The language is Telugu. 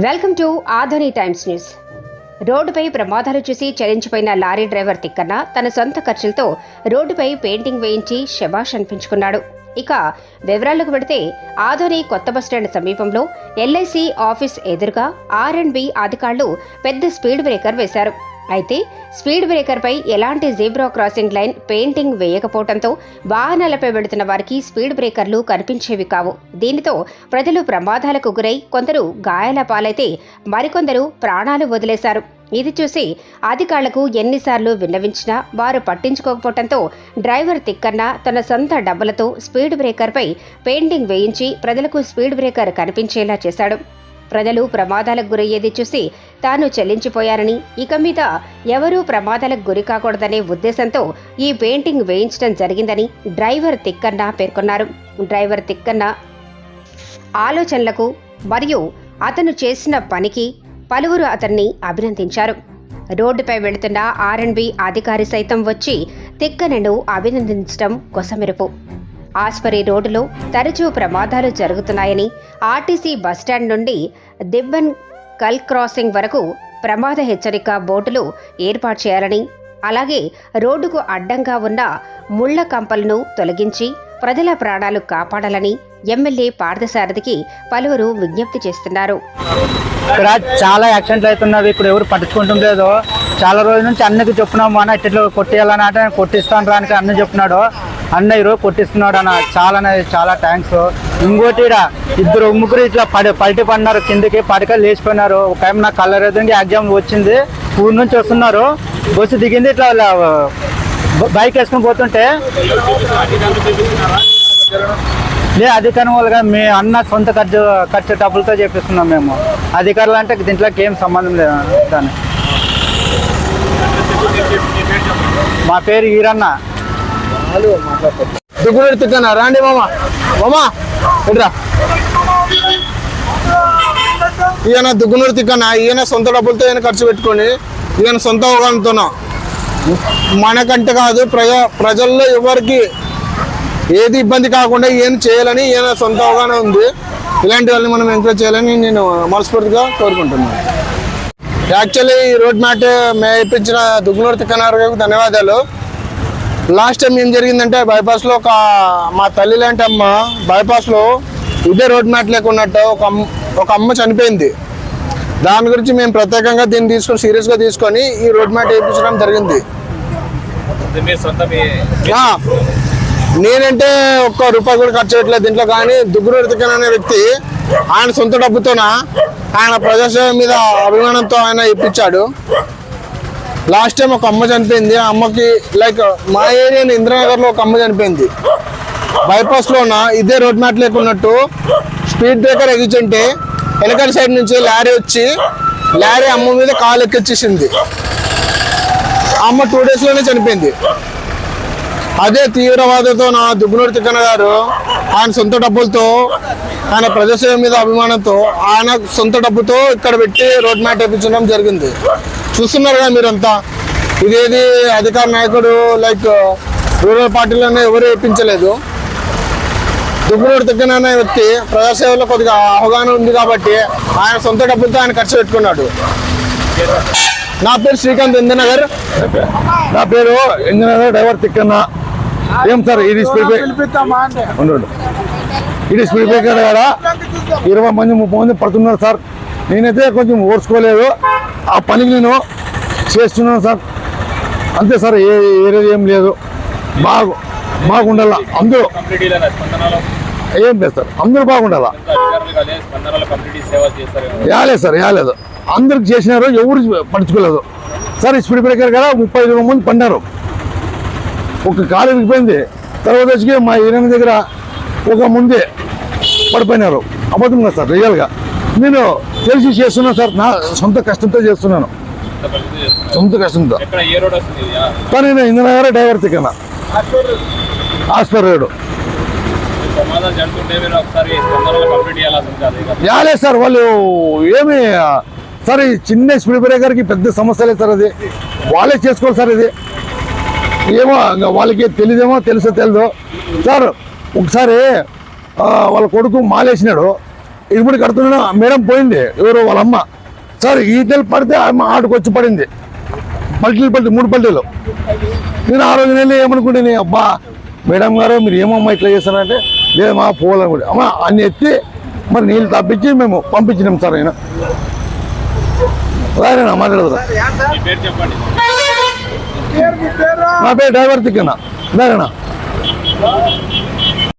Welcome to Adoni times news. రోడ్డుపై ప్రమాదాలు చూసి చలించిపోయిన లారీ డ్రైవర్ తిక్కన్న తన సొంత ఖర్చులతో రోడ్డుపై పెయింటింగ్ వేయించి శబాష్ అనిపించుకున్నాడు. ఇక వివరాలకు పెడితే ఆధోని కొత్త బస్టాండ్ సమీపంలో ఎల్ఐసి ఆఫీస్ ఎదురుగా ఆర్ అండ్ బి అధికారులు పెద్ద స్పీడ్ బ్రేకర్ వేశారు. అయితే స్పీడ్ బ్రేకర్పై ఎలాంటి జీబ్రా క్రాసింగ్ లైన్ పెయింటింగ్ వేయకపోవడంతో వాహనాలపై వెళుతున్న వారికి స్పీడ్ బ్రేకర్లు కనిపించేవి కావు. దీనితో ప్రజలు ప్రమాదాలకు గురై కొందరు గాయాల పాలైతే మరికొందరు ప్రాణాలు వదిలేశారు. ఇది చూసి అధికారులకు ఎన్నిసార్లు విన్నవించినా వారు పట్టించుకోకపోవడంతో డ్రైవర్ తిక్కన్న తన సొంత డబ్బులతో స్పీడ్ బ్రేకర్పై పెయింటింగ్ వేయించి ప్రజలకు స్పీడ్ బ్రేకర్ కనిపించేలా చేశాడు. ప్రజలు ప్రమాదాలకు గురయ్యేది చూసి తాను చెల్లించిపోయారని ఇక మీద ఎవరూ ప్రమాదాలకు గురి కాకూడదనే ఉద్దేశంతో ఈ పెయింటింగ్ వేయించడం జరిగిందని డ్రైవర్ తిక్కన్న పేర్కొన్నారు. డ్రైవర్ తిక్కన్న ఆలోచనలకు మరియు అతను చేసిన పనికి పలువురు అతన్ని అభినందించారు. రోడ్డుపై వెళుతున్న ఆర్ఎండ్బి అధికారి సైతం వచ్చి తిక్కనను అభినందించడం కొసమెరుపు. ఆస్పరి రోడ్డులో తరచూ ప్రమాదాలు జరుగుతున్నాయని ఆర్టీసీ బస్టాండ్ నుండి దిబ్బన్ కల్ క్రాసింగ్ వరకు ప్రమాద హెచ్చరిక బోర్డులు ఏర్పాటు చేయాలని అలాగే రోడ్డుకు అడ్డంగా ఉన్న ముళ్ళ కంపలను తొలగించి ప్రజల ప్రాణాలు కాపాడాలని ఎమ్మెల్యే పార్థసారథికి పలువురు విజ్ఞప్తి చేస్తున్నారు. ఇక్కడ చాలా యాక్సిడెంట్లు అవుతున్నవి ఇక్కడ ఎవరు పట్టించుకుంటుండేదో. చాలా రోజుల నుంచి అన్నకి చెప్పున్నాము అన్న ఇట్లా కొట్టేయాలని అంటే కొట్టిస్తాను రానికి అన్న చెప్తున్నాడు అన్న ఈరోజు కొట్టిస్తున్నాడు అన్న. చాలా చాలా థ్యాంక్స్ ఇంకోటి ఈడ ఇద్దరు ముగ్గురు ఇట్లా పడి పల్టి పడినారు కిందకి పడకలు లేచిపోయినారు. ఒక టైం నాకు కలర్ ఎదురుగా ఎగ్జామ్ వచ్చింది. ఊరి నుంచి వస్తున్నారు. బస్సు దిగింది ఇట్లా బైక్ వేసుకుని పోతుంటే. లే అధికారం వాళ్ళగా మీ అన్న సొంత ఖర్చు ఖర్చు డబ్బులతో చేపిస్తున్నాం మేము. అధికారులు అంటే దీంట్లోకి ఏం సంబంధం లేదు దాన్ని మా పేరు ఈరన్న. దుగ్గుడు తిక్కన రాండి మామ. మామా ఇట్రా ఈయన దుగ్గునూరు తిక్కనా ఈయన సొంత డబ్బులతో ఈయన ఖర్చు పెట్టుకొని ఈయన సొంత అవగాహనతోనా మనకంటే కాదు ప్రజ ప్రజల్లో ఎవరికి ఏది ఇబ్బంది కాకుండా ఏం చేయాలని ఈయన సొంత అవగాహన ఉంది. ఇలాంటి వాళ్ళని మనం ఎంకరేజ్ చేయాలని నేను మనస్ఫూర్తిగా కోరుకుంటున్నాను. యాక్చువల్లీ ఈ రోడ్ మ్యాట్ మేపించిన దుగ్గునూరు తిక్కనారు ధన్యవాదాలు. లాస్ట్ టైం ఏం జరిగిందంటే బైపాస్లో ఒక మా తల్లి లాంటి అమ్మ బైపాస్లో ఇదే రోడ్ మ్యాట్ లేకున్నట్టు ఒక అమ్మ ఒక అమ్మ చనిపోయింది. దాని గురించి మేము ప్రత్యేకంగా దీన్ని తీసుకొని సీరియస్గా తీసుకొని ఈ రోడ్ మ్యాట్ వేయించడం జరిగింది. నేనంటే ఒక్క రూపాయి కూడా ఖర్చు చేయట్లేదు దీంట్లో కానీ దుగ్గురు అనే వ్యక్తి ఆయన సొంత డబ్బుతోన ఆయన ప్రజాసేవ మీద అభిమానంతో ఆయన ఇప్పించాడు. లాస్ట్ టైం ఒక అమ్మ చనిపోయింది. ఆ అమ్మకి లైక్ మా ఏరియా ఇంద్రనగర్లో ఒక అమ్మ చనిపోయింది. బైపాస్లోన ఇదే రోడ్ మ్యాట్ లేకున్నట్టు. స్పీడ్ బ్రేకర్ ఎగిచుంటే వెనకాల సైడ్ నుంచి లారీ వచ్చి లారీ అమ్మ మీద కాలు ఎక్కిచ్చేసింది. అమ్మ టూ డేస్లోనే చనిపోయింది. అదే తీవ్రవాదతో నా దుగ్గునూరు తిక్కన గారు ఆయన సొంత డబ్బులతో ఆయన ప్రజాసేవ మీద అభిమానంతో ఆయన సొంత డబ్బుతో ఇక్కడ పెట్టి రోడ్ మ్యాట్ వేయించడం జరిగింది. చూస్తున్నారు కదా మీరంతా. ఇదేది అధికార నాయకుడు లైక్ రూరల్ పార్టీలోనే ఎవరు వేయించలేదు దుగ్గునూరు తిక్కన అనే వ్యక్తి ప్రజాసేవలో కొద్దిగా అవగాహన ఉంది కాబట్టి ఆయన సొంత డబ్బులతో ఆయన ఖర్చు పెట్టుకున్నాడు. నా పేరు శ్రీకాంత్ ఇందనగర్. నా పేరు ఇంజనీర్ డ్రైవర్ తిక్కన్న. ఏం సార్ ఇది స్పీడ్ బ్రేక్ ఉండు, ఉండు. ఇది స్పీడ్ బ్రేకర్ కదా ఇరవై మంది ముప్పై మంది పడుతున్నారు సార్. నేనైతే కొంచెం ఓర్చుకోలేదు. ఆ పనికి నేను చేస్తున్నాను సార్. అంతే సార్ ఏ ఏరేది ఏం లేదు. బాగు బాగుండాల. అందరూ ఏం లేదు సార్ అందరూ బాగుండాలా. అధికారులు యాలేదు సార్ యాలేదు. అందరికి చేసినారు ఎవరు పట్టించుకోలేదు. సార్ ఈ స్పీడ్ బ్రేకర్ కదా ముప్పై ఇరవై మంది పడినారు ఒక కాలు విరిగిపోయింది తర్వాత వచ్చి మా ఈయన దగ్గర ఒక ముందే పడిపోయినారు. అబద్ధం కదా సార్ రియల్గా నేను తెలిసి చేస్తున్నాను సార్ నా సొంత కష్టంతో చేస్తున్నాను. సొంత కష్టంతో. కానీ నేను engineer driver Tikkana. Hospital road. యాలే sir? వాళ్ళు ఏమి సార్ ఈ చిన్న స్పీడ్ బ్రేకర్కి పెద్ద సమస్య లేదు సార్ అది. వాళ్ళే చేసుకోవాలి సార్ ఇది. ఏమో వాళ్ళకి తెలియదేమో తెలుసో తెలియదు సార్ ఒకసారి వాళ్ళ కొడుకు మాలేసినాడు. ఇరుముడి కడుతున్నా మేడం పోయింది. ఎవరు వాళ్ళ అమ్మ. సార్ ఈ నెల పడితే అమ్మ ఆటకు వచ్చి పడింది. పల్టీలు పల్టీ మూడు పల్టీలు. నేను ఆ రోజు వెళ్ళి ఏమనుకుంటే అబ్బా మేడం గారు మీరు ఏమమ్మా ఇట్లా చేస్తారంటే లేదు మా పోవాలనుకుంటే అమ్మ అన్ని ఎత్తి మరి నీళ్ళు తప్పించి మేము పంపించినాం సార్ ఆయన. రారేనా మాట్లాడదురా మీ పేరు చెప్పండి. నా పేరు డ్రైవర్ తిక్కన దారేనా